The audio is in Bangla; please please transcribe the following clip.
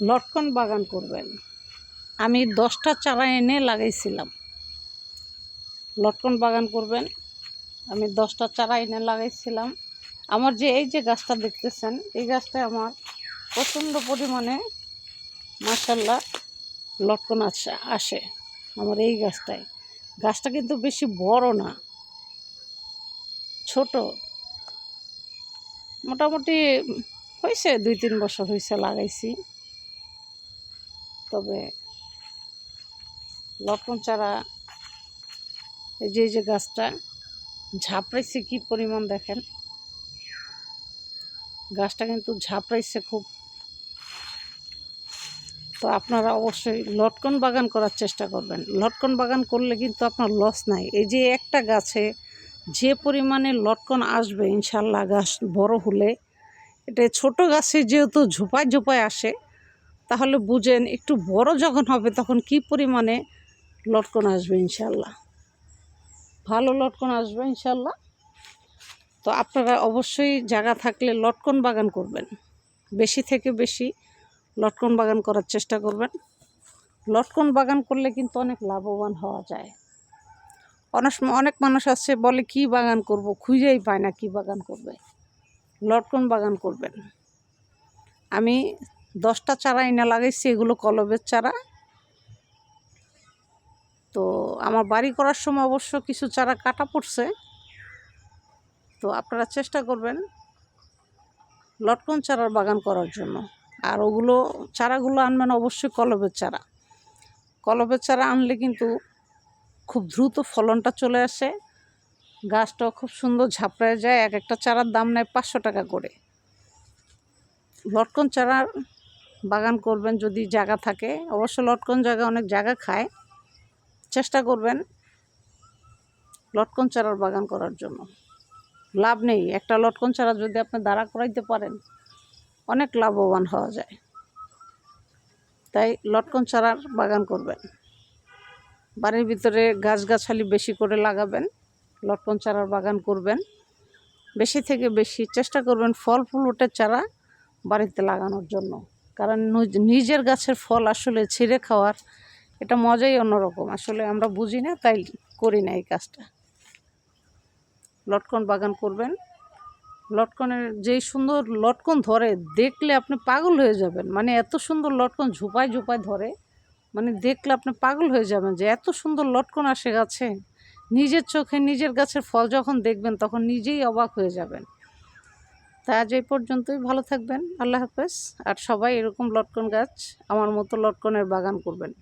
লটকন বাগান করবেন। আমি দশটা চারা এনে লাগাইছিলাম। লটকন বাগান করবেন। আমি দশটা চারা এনে লাগাইছিলাম। আমার যে এই যে গাছটা দেখতেছেন, এই গাছটায় আমার প্রচণ্ড পরিমাণে মাসাল্লাহ লটকন আসে আসে আমার এই গাছটায়। গাছটা কিন্তু বেশি বড় না, ছোট। মোটামুটি হয়েছে দুই তিন বছর হয়েছে লাগাইছি। তবে লটকন চারা এই যে এই যে গাছটা ঝাঁপড়াইছে কি পরিমাণ দেখেন? গাছটা কিন্তু ঝাঁপড়াইছে খুব। তো আপনারা অবশ্যই লটকন বাগান করার চেষ্টা করবেন। লটকন বাগান করলে কিন্তু আপনার লস নাই। এই যে একটা গাছে যে পরিমাণে লটকন আসবে, ইনশাল্লাহ গাছ বড় হলে, এটা ছোট গাছে যেহেতু ঝোপায় ঝোপায় আসে তাহলে বুঝেন একটু বড় যখন হবে তখন কি পরিমাণে লটকন আসবে ইনশাল্লাহ। ভালো লটকন আসবে ইনশাল্লাহ। তো আপনারা অবশ্যই জায়গা থাকলে লটকন বাগান করবেন। বেশি থেকে বেশি লটকন বাগান করার চেষ্টা করবেন। লটকন বাগান করলে কিন্তু অনেক লাভবান হওয়া যায়। অনেক অনেক মানুষ আছে বলে, কি বাগান করব? খুঁজেই পায় না কি বাগান করবে। লটকন বাগান করবেন। আমি দশটা চারা এনে লাগাইছি, এগুলো কলবের চারা। তো আমার বাড়ি করার সময় অবশ্য কিছু চারা কাটা পড়ছে। তো আপনারা চেষ্টা করবেন লটকন চারার বাগান করার জন্য। আর ওগুলো, চারাগুলো আনবেন অবশ্যই কলবের চারা। কলবের চারা আনলে কিন্তু খুব দ্রুত ফলনটা চলে আসে। গাছটাও খুব সুন্দর ঝাপড়ায় যায়। এক একটা চারার দাম নেয় পাঁচশো টাকা করে। লটকন চারার বাগান করবেন যদি জায়গা থাকে। অবশ্য লটকন জায়গা অনেক জায়গা খায়। চেষ্টা করবেন লটকন চারার বাগান করার জন্য। লাভ নেই। একটা লটকন চারা যদি আপনি দাঁড়া করাইতে পারেন, অনেক লাভবান হওয়া যায়। তাই লটকন চারার বাগান করবেন। বাড়ির ভিতরে গাছগাছালি বেশি করে লাগাবেন, লটকন চারার বাগান করবেন। বেশি থেকে বেশি চেষ্টা করবেন ফল ফুলুটের চারা বাড়িতে লাগানোর জন্য। কারণ নিজের গাছের ফল আসলে ছিঁড়ে খাওয়ার এটা মজাই অন্যরকম। আসলে আমরা বুঝি না, তাই করি না এই কাজটা। লটকন বাগান করবেন। লটকনের যেই সুন্দর লটকন ধরে, দেখলে আপনি পাগল হয়ে যাবেন। মানে এত সুন্দর লটকন ঝুপায় ঝুপায় ধরে মানে দেখলে আপনি পাগল হয়ে যাবেন যে এত সুন্দর লটকন আসে গাছে। নিজের চোখে নিজের গাছের ফল যখন দেখবেন, তখন নিজেই অবাক হয়ে যাবেন। তা আজ এই পর্যন্তই। ভালো থাকবেন। আল্লাহ হাফেজ। আর সবাই এরকম লটকন গাছ আমার মতো লটকনের বাগান করবেন।